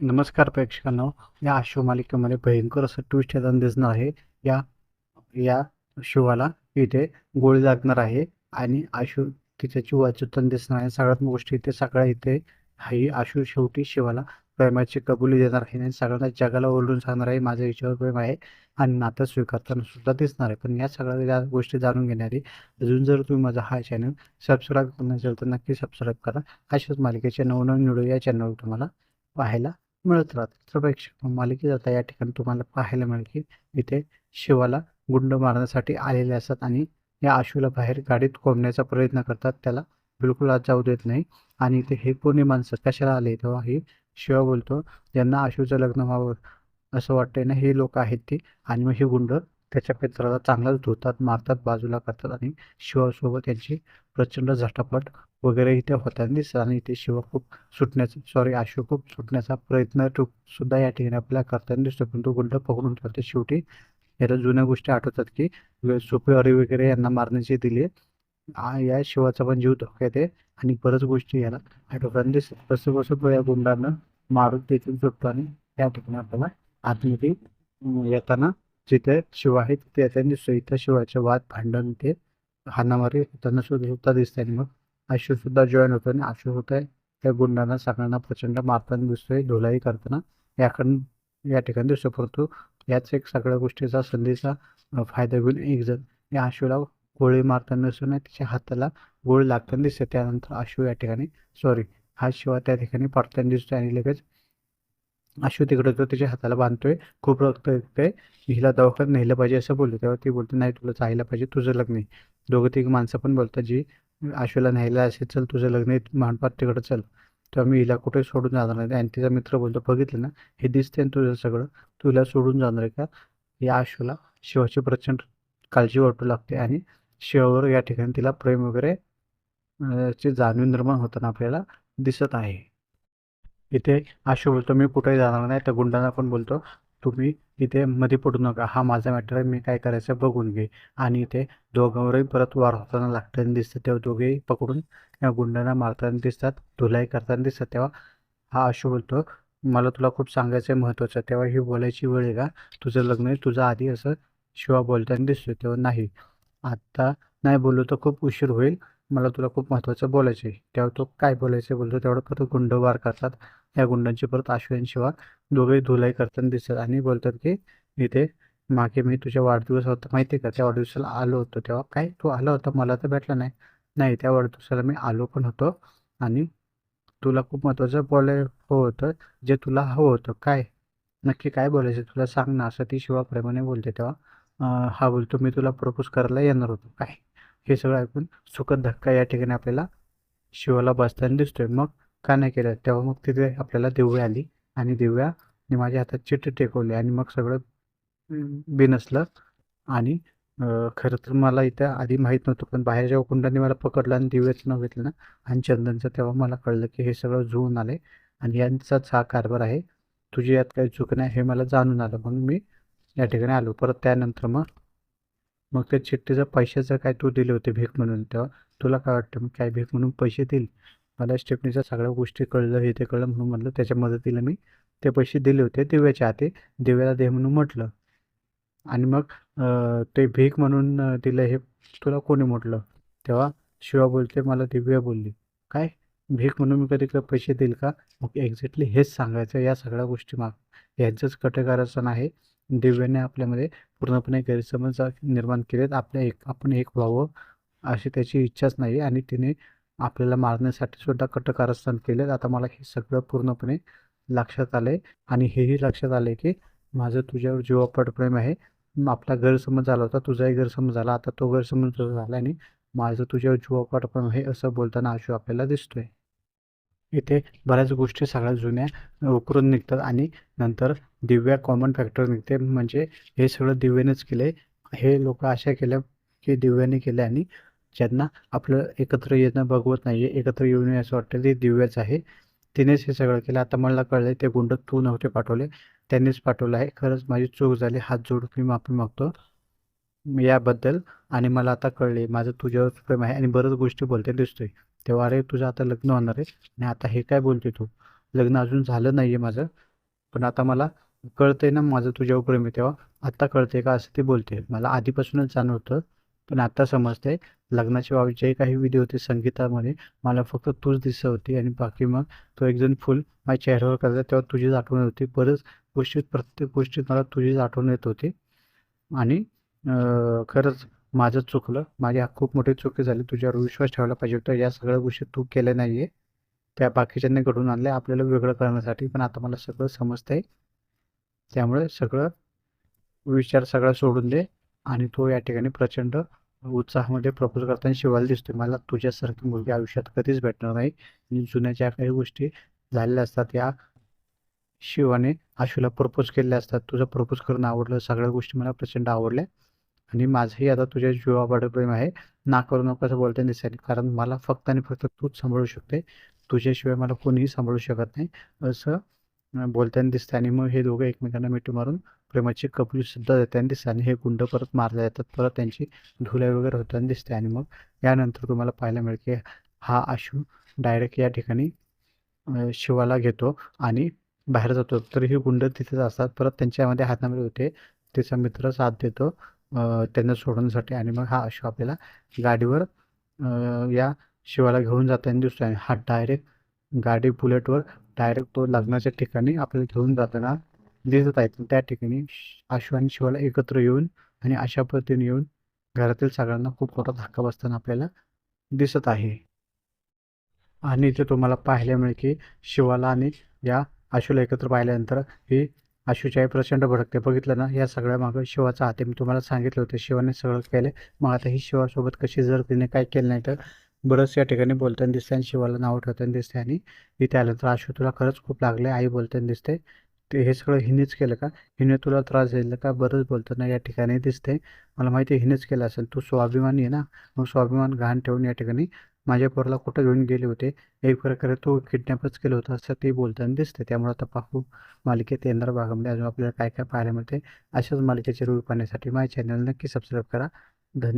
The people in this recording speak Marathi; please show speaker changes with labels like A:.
A: नमस्कार प्रेक्षकांनो या आशो मालिकेमध्ये भयंकर असं ट्विस्ट येताना दिसणार आहे. या या शिवाला इथे गोळी लागणार आहे आणि आशू तिच्याची वाचून दिसणार आहे. सगळ्यात गोष्टी इथे सगळ्या इथे ही आशू शेवटी शिवाला प्रेमाची कबुली देणार आहे आणि सगळ्यांना जगाला ओरडून सांगणार आहे. माझं हिच्यावर प्रेम आहे आणि नातं स्वीकारताना सुद्धा दिसणार आहे. पण या सगळ्या या गोष्टी जाणून घेणारी अजून जर तुम्ही माझा हा चॅनल सबस्क्राईब करणं असेल तर नक्की सबस्क्राईब करा. अशाच मालिकेचे नवनवीन व्हिडिओ या चॅनलवर तुम्हाला पाहायला मिळत राहतात. तर प्रेक्षक मालिकेत आता या ठिकाणी तुम्हाला पाहायला मिळेल की इथे शिवाला गुंड मारण्यासाठी आलेले असतात आणि या आशूला बाहेर गाडीत कोंबण्याचा प्रयत्न करतात. त्याला बिलकुल आज जाऊ देत नाही. आणि इथे हे कोणी माणसं कशाला आले तेव्हा ही शिवा बोलतो ज्यांना आशूचं लग्न व्हावं असं वाटतंय ना हे लोक आहेत ते. आणि मग हे गुंड त्याच्या मित्राला चांगलाच धुतात मारतात बाजूला करतात आणि शिवासोबत त्यांची प्रचंड झटापट वगैरे इथे होता दिसतात आणि इथे शिवा खूप सुटण्याचा सॉरी आशू खूप सुटण्याचा प्रयत्न तो सुद्धा या ठिकाणी आपल्याला करताना दिसतो. पण तो गुंड पकडून ठेवते शेवटी. याला जुन्या गोष्टी आठवतात की सुपेवारी वगैरे यांना मारण्याची दिली. या शिवाचा पण जीव धोक्यात आहे आणि बऱ्याच गोष्टी याला आठवताना दिसतात. कसं कसं या गुंडांना मारून तेथून सुटतो आणि त्या ठिकाणी आपल्याला आतमध्ये येताना जिथे शिव आहे तिथे येताना दिसतो इथं शिवाचे वाद भांडण ते हाणामारी होताना सुद्धा होता दिसते आणि मग आशू सुद्धा जॉईन होतो आणि आशू होत आहे त्या गुंडांना सगळ्यांना प्रचंड मारताना दिसतोय धुलाई करताना. याकडून या ठिकाणी दिसतो परंतु याच एक सगळ्या गोष्टीचा संधीचा फायदा घेऊन एक जण या आशूला गोळी मारताना दिसून तिच्या हाताला गोळी लागताना दिसते त्यानंतर आशू या ठिकाणी सॉरी हा शिवा त्या ठिकाणी पडताना दिसतोय आणि लगेच आशू तिकडे तो तिच्या हाताला बांधतोय खूप रक्त येते हिला दवाखान्यात नेलं पाहिजे असं बोलतो तेव्हा ती बोलते नाही तुला जायला पाहिजे तुझं लग्न आहे. दोघं तिघ माणसं पण बोलतात जी आशूला न्यायला असेल चल तुझं लग्न आहे मानपात तिकडं चल. तेव्हा मी हिला कुठे सोडून जाणार नाही. आणि तिचा मित्र बोलतो बघितलं ना हे दिसते ना तुझं सगळं तुला सोडून जाणार आहे का? या आशूला शिवाची प्रचंड काळजी वाटू लागते आणि शिवावर या ठिकाणी तिला प्रेम वगैरे ची जाणीव निर्माण होताना आपल्याला दिसत आहे. इथे आशू बोलतो मी कुठेही जाणार नाही त्या गुंडांना पण बोलतो तुम्ही इथे मध्ये पडू नका हा माझा मॅटर आहे मी काय करायचं बघून घे. आणि इथे दोघांवरही परत वार होताना लागताना दिसतं तेव्हा दोघेही पकडून या गुंडांना मारताना दिसतात धुलाई करताना दिसतात. तेव्हा हा आशू बोलतो मला तुला खूप सांगायचं आहे महत्त्वाचं तेव्हा ही बोलायची वेळ आहे का? तुझं लग्न आहे तुझं आधी असं शिवा बोलताना दिसतो तेव्हा नाही. आत्ता नाही बोललो तर खूप उशीर होईल मला तुला खूप महत्त्वाचं बोलायचं आहे. तेव्हा तो काय बोलायचं बोलतो तेवढं परत गुंड वार करतात. या गुंडांची परत आशू शिवा दोघेही धुलाई करताना दिसतात आणि बोलतात की इथे मागे मी तुझ्या वाढदिवस होता. माहिती आहे का? त्या वाढदिवसाला आलो होतो तेव्हा. काय? तू आला होता? मला तर भेटला नाही. नाही त्या वाढदिवसाला मी आलो पण होतो आणि तुला खूप महत्त्वाचं बोलाय हवं होतं. जे तुला हवं होतं. काय? नक्की काय बोलायचं? तुला सांग ना. असं ती शिवा प्रेमाने बोलते तेव्हा. हा बोलतो. मी तुला प्रपोज करायला येणार होतो. काय? हे सगळं ऐकून सुखद धक्का या ठिकाणी आपल्याला शिवाला बसताना दिसतोय. मग का नाही केलं तेव्हा मग तिथे आपल्याला दिव्या आली आणि दिव्याने माझ्या हातात चिठ्ठी टेकवली आणि मग सगळं बिनसलं आणि खरं तर मला इथं आधी माहीत नव्हतं पण बाहेरच्या कुंडाने मला पकडलं आणि दिव्याचं नाव घेतलं ना आणि चंदनचं तेव्हा मला कळलं की हे सगळं जुळून आले आणि यांचाच हा कारभार आहे. तुझी यात काही चूक नाही हे मला जाणून आलं. म्हणून मी या ठिकाणी आलो. परत त्यानंतर मग मग त्या चिठ्ठीचं पैशाचं काय तू दिले होते भीक म्हणून तेव्हा? तुला काय वाटतं? मग काय भीक म्हणून पैसे देईल? मला स्टेपनीचा सगळ्या गोष्टी कळलं हे ते कळलं म्हणून म्हटलं त्याच्या मदतीला मी ते पैसे दिले होते दिव्याच्या हाते दिव्याला दे म्हणून म्हटलं. आणि मग ते भीक म्हणून दिलं हे तुला कोणी म्हटलं? तेव्हा शिवा बोलते मला दिव्या बोलली. काय? भीक म्हणून मी कधी पैसे देईल का? मग एक्झॅक्टली हेच सांगायचं या सगळ्या गोष्टी माग यांचंच कटकारस्थान आहे. दिव्याने आपल्यामध्ये पूर्णपणे गैरसमज निर्माण केलेत. आपल्या एक आपण एक व्हावं अशी त्याची इच्छाच नाही. आणि तिने आपल्याला मारण्यासाठी सुद्धा कटकारस्थान केले आता मला हे सगळं पूर्णपणे लक्षात आलंय आणि हेही लक्षात आलंय की माझं तुझ्यावर जीवापट प्रेम आहे. आपला गैरसमज झाला होता तुझाही गैरसमज झाला. आता तो गैरसमज झाला आणि माझं तुझ्यावर जीवापट प्रेम आहे असं बोलताना आशू आपल्याला दिसतोय. इथे बऱ्याच गोष्टी सगळ्या जुन्या उकरून निघतात आणि नंतर दिव्या कॉमन फॅक्टर निघते. म्हणजे हे सगळं दिव्यानेच केले हे लोक अशा केल्या की दिव्याने केले आणि ज्यांना आपलं एकत्र येणं बघवत नाही आहे एकत्र येऊ नये असं वाटतं ते दिव्याच आहे. तिनेच हे सगळं केलं. आता मला कळलं ते गुंड तू नव्हते पाठवले त्यांनीच पाठवलं आहे. खरंच माझी चूक झाली. हात जोडून मी माफी मागतो. याबद्दल आणि मला आता कळले माझं तुझ्यावर प्रेम आहे आणि बऱ्याच गोष्टी बोलते दिसतोय. तेव्हा अरे तुझं आता लग्न होणार आहे आणि आता हे काय बोलते तू? लग्न अजून झालं नाही आहे माझं. पण आता मला कळतंय ना माझं तुझ्यावर प्रेम आहे तेव्हा. आत्ता कळतंय का असं ती बोलते मला आधीपासूनच जाणवतं. पण आता समजते लग्नाच्या जे काही विधी होते संगीतामध्ये मला फक्त तूच दिसत होती आणि बाकी मग तो एक जण फुल माझ्या चेहऱ्यावर करायचा तेव्हा तुझीच आठवण होती. बरंच गोष्टीत प्रत्येक गोष्टीत मला तुझीच आठवण येत होती. आणि खरंच माझं चुकलं. माझी खूप मोठी चुकी झाली. तुझ्यावर विश्वास ठेवायला पाहिजे होता. या सगळ्या गोष्टी तू केल्या नाही आहे त्या बाकीच्यांनी घडून आणल्या. आपल्याला वेगळं करण्यासाठी पण आता मला सगळं समजतंय. त्यामुळे सगळं विचार सगळा सोडून दे आणि तो या ठिकाणी प्रचंड उत्साहामध्ये प्रपोज करताना शिवायला दिसतोय. मला तुझ्यासारखी मुलगी आयुष्यात कधीच भेटणार नाही. आणि जुन्या ज्या काही गोष्टी झालेल्या असतात या शिवाने आशूला प्रपोज केलेल्या असतात. तुझं प्रपोज करणं आवडलं सगळ्या गोष्टी मला प्रचंड आवडल्या. आणि माझंही आता तुझ्या जीवापाडे प्रेम आहे. ना करू नको असं बोलताना दिसायला. कारण मला फक्त आणि फक्त तूच सांभाळू शकते. तुझ्याशिवाय मला कोणीही सांभाळू शकत नाही असं बोलताना दिसतं आणि मग हे दोघं एकमेकांना मिठी मारून प्रेमाची कबुली सुद्धा देताना दिसते आणि हे गुंड परत मारले जातात परत त्यांची धुल्या वगैरे होताना दिसते आणि मग यानंतर तुम्हाला पाहायला मिळेल की हा आशू डायरेक्ट या ठिकाणी शिवाला घेतो आणि बाहेर जातो. तर हे गुंड तिथेच असतात. परत त्यांच्यामध्ये हातामध्ये होते. तिचा मित्र साथ देतो त्यांना सोडवण्यासाठी आणि मग हा आशू आपल्याला गाडीवर या शिवाला घेऊन जाताना दिसतो आणि हा डायरेक्ट गाडी बुलेटवर डायरेक्ट तो लग्नाच्या ठिकाणी आपल्याला घेऊन जाताना दिसत आहेत त्या ठिकाणी श- आशू आणि शिवाला एकत्र येऊन आणि अशा पद्धतीने येऊन घरातील सगळ्यांना खूप मोठा धक्का बसताना आपल्याला दिसत आहे. आणि इथे तुम्हाला पाहायला मिळेल की शिवाला आणि या आशूला एकत्र पाहिल्यानंतर ही आशूच्याही प्रचंड भडकते. बघितलं ना या सगळ्या मागं शिवाचा हात मी तुम्हाला सांगितलं होतं. शिवाने सगळं केलं. मग आता ही शिवासोबत कशी जर तिने काय केलं नाही तर बरंच या ठिकाणी बोलताना दिसते आणि शिवाला नाव ठेवताना दिसते आणि इथे आलं तर आशू तुला खरंच खूप लागले. आई बोलताना दिसते. ते हे सगळं हिनेच केलं का? हिने तुला त्रास दिला का? बरंच बोलताना या ठिकाणी दिसते. मला माहिती आहे हिनेच केलं असेल. तू स्वाभिमानी आहे ना? मग स्वाभिमान घाण ठेवून या ठिकाणी माझ्या पोराला कुठं घेऊन गेले होते? एक प्रकारे तो किडनॅपच केलं होतं असं ते बोलताना दिसते. त्यामुळे आता पाहू मालिकेत येणार भागामध्ये अजून आपल्याला काय काय पाहायला मिळते. अशाच मालिकेचे रूप पाहण्यासाठी माझ्या चॅनल नक्की सबस्क्राईब करा. धन्यवाद.